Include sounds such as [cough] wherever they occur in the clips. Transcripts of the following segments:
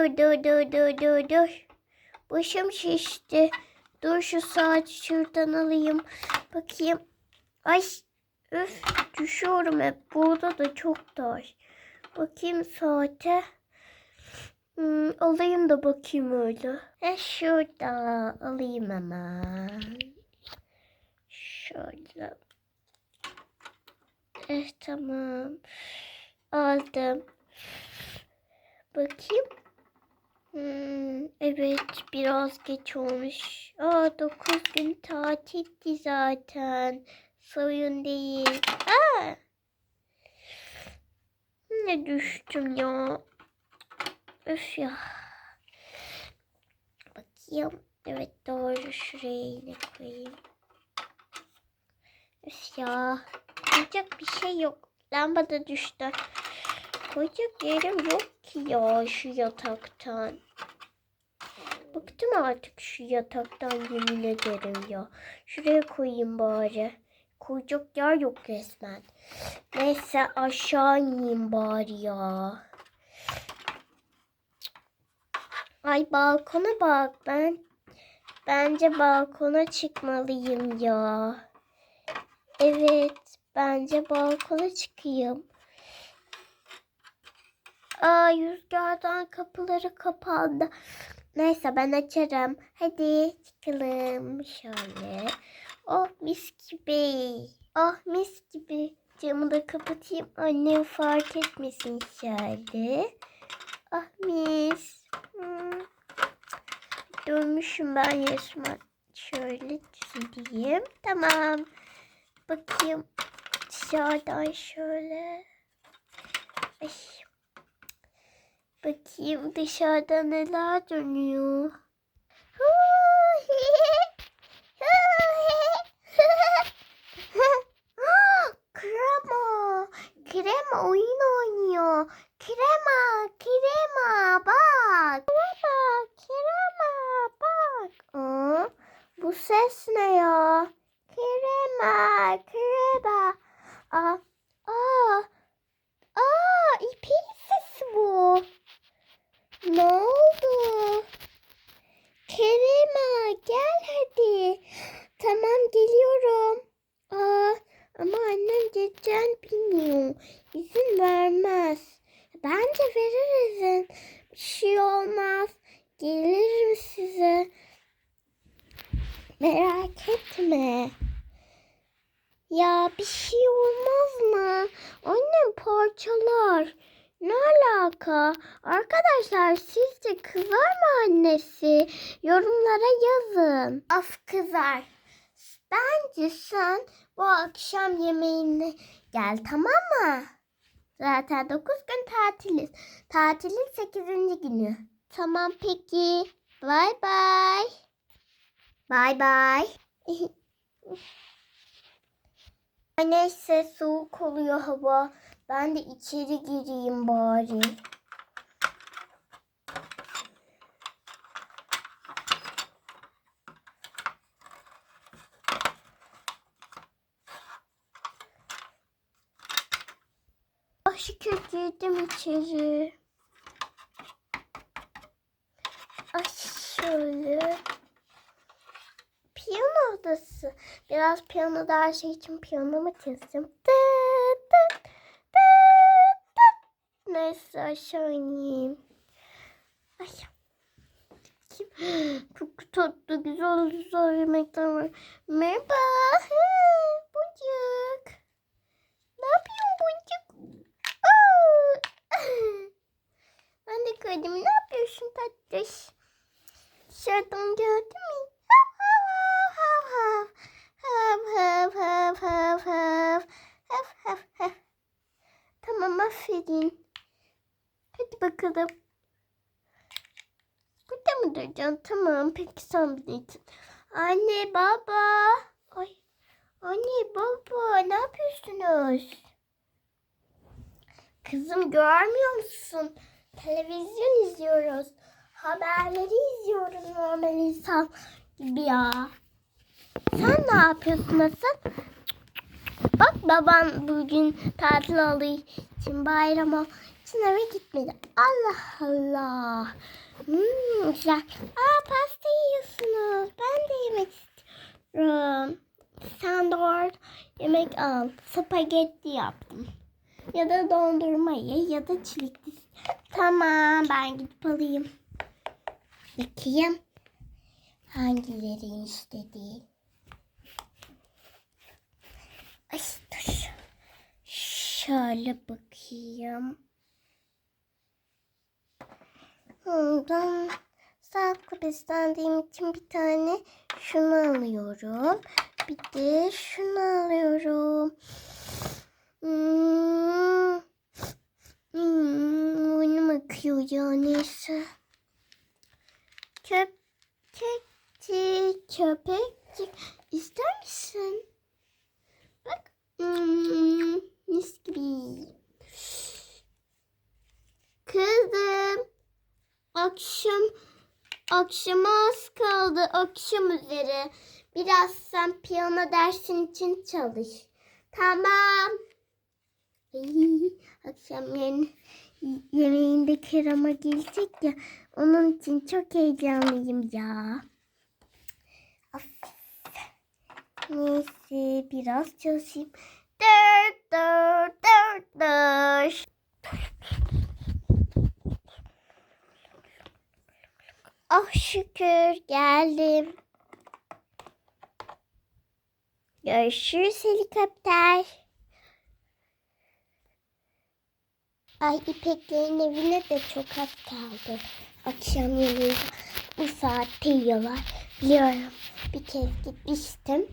dur dur dur dur dur dur. Başım şişti. Dur şu saati şuradan alayım. Bakayım. Ay üf düşüyorum hep. Burada da çok dar. Bakayım saate. Hmm, alayım da bakayım öyle. E şurada alayım hemen. Şöyle. Eh tamam. Aldım. Bakayım. Hmm, evet biraz geç olmuş. Aa 9 gün tatildi zaten. Sorun değil. Aa! Ne düştüm ya. Öf ya. Bakayım. Evet doğru şuraya yine koyayım. Öf ya. Koyacak bir şey yok. Lamba da düştü. Koyacak yerim yok ki ya şu yataktan. Bıktım artık şu yataktan yemin ederim ya. Şuraya koyayım bari. Koyacak yer yok resmen. Neyse aşağı ineyim bari ya. Ay balkona bak ben. Bence balkona çıkmalıyım ya. Evet bence balkona çıkayım. Aa rüzgardan kapıları kapandı. Neyse ben açarım. Hadi çıkalım şöyle. Oh mis gibi. Oh mis gibi. Camı da kapatayım. Annem fark etmesin şöyle. Ah mis. Hmm. Dönmüşüm ben yaşıma. Şöyle çizeyim. Tamam. Bakayım dışarıdan şöyle. Ay. Bakayım dışarıda neler dönüyor. [gasps] Krema. Krema oyun oynuyor. Krema, krema bak. Krema, krema bak. Aa, bu ses ne ya? Krema, krema. Aa, aa, ipin sesi bu. Ne oldu? Kerema gel hadi. Tamam geliyorum. Aa, ama annem geçen bilmiyor. İzin vermez. Bence verir izin. Bir şey olmaz. Gelirim size. Merak etme. Ya bir şey olmaz mı? Annem parçalar. Ne alaka? Arkadaşlar sizce kızar mı annesi? Yorumlara yazın. Af kızar. Bence sen bu akşam yemeğine gel tamam mı? Zaten 9 gün tatiliz. Tatilin 8. günü. Tamam peki. Bye bye. Bye bye. Neyse soğuk oluyor hava. Ben de içeri gireyim bari. Ah şükür girdim içeri. Ay şöyle. Piyano odası. Biraz piyano dersi için piyanomu çizdim. Tıt Neyse aşağı ineyim. Ay. Kim? [gasps] Çok tatlı güzel güzel yemekler var. Merhaba. Bucuk. Ne yapıyorsun Bucuk? Aa! [laughs] Ben de gördüm. Ne yapıyorsun tatlış? Dışarıdan gördün bakalım. Burada mı duracaksın? Tamam peki sen bilirsin. Anne baba. Ay. Anne baba ne yapıyorsunuz? Kızım görmüyor musun? Televizyon izliyoruz. Haberleri izliyoruz normal insan gibi ya. Sen ne yapıyorsun nasıl? Bak baban bugün tatil olduğu için bayram eve gitmedi. Allah Allah. Hmm, güzel. Aa pasta yiyorsunuz. Ben de yemek istiyorum. Orada yemek al. Spagetti yaptım. Ya da dondurmayı ya da çilekli. Tamam ben gidip alayım. Bakayım. Hangileriymiş dediği. Ay dur. Şöyle bakayım. Buradan sağlıklı beslendiğim için bir tane şunu alıyorum. Bir de şunu alıyorum. Hmm. Hmm, burnum akıyor ya neyse. Köpekçik, köpekçik. İster misin? Bak. Hmm, mis gibi. Kızım. Akşam akşama az kaldı. Akşam üzeri. Biraz sen piyano dersin için çalış. Tamam. Akşam yemeğin, yemeğinde Kerem'a gelecek ya. Onun için çok heyecanlıyım ya. Of. Neyse biraz çalışayım. Dır dır dır dır. Oh şükür geldim. Görüşürüz helikopter. Ay İpeklerin evine de çok az kaldı. Akşam yemeği bu saatte yiyorlar. Biliyorum. Bir kez gitmiştim.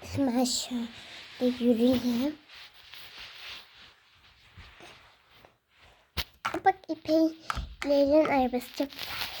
Hemen şöyle yürüyeyim. Bak İpeklerin arabası çok güzel.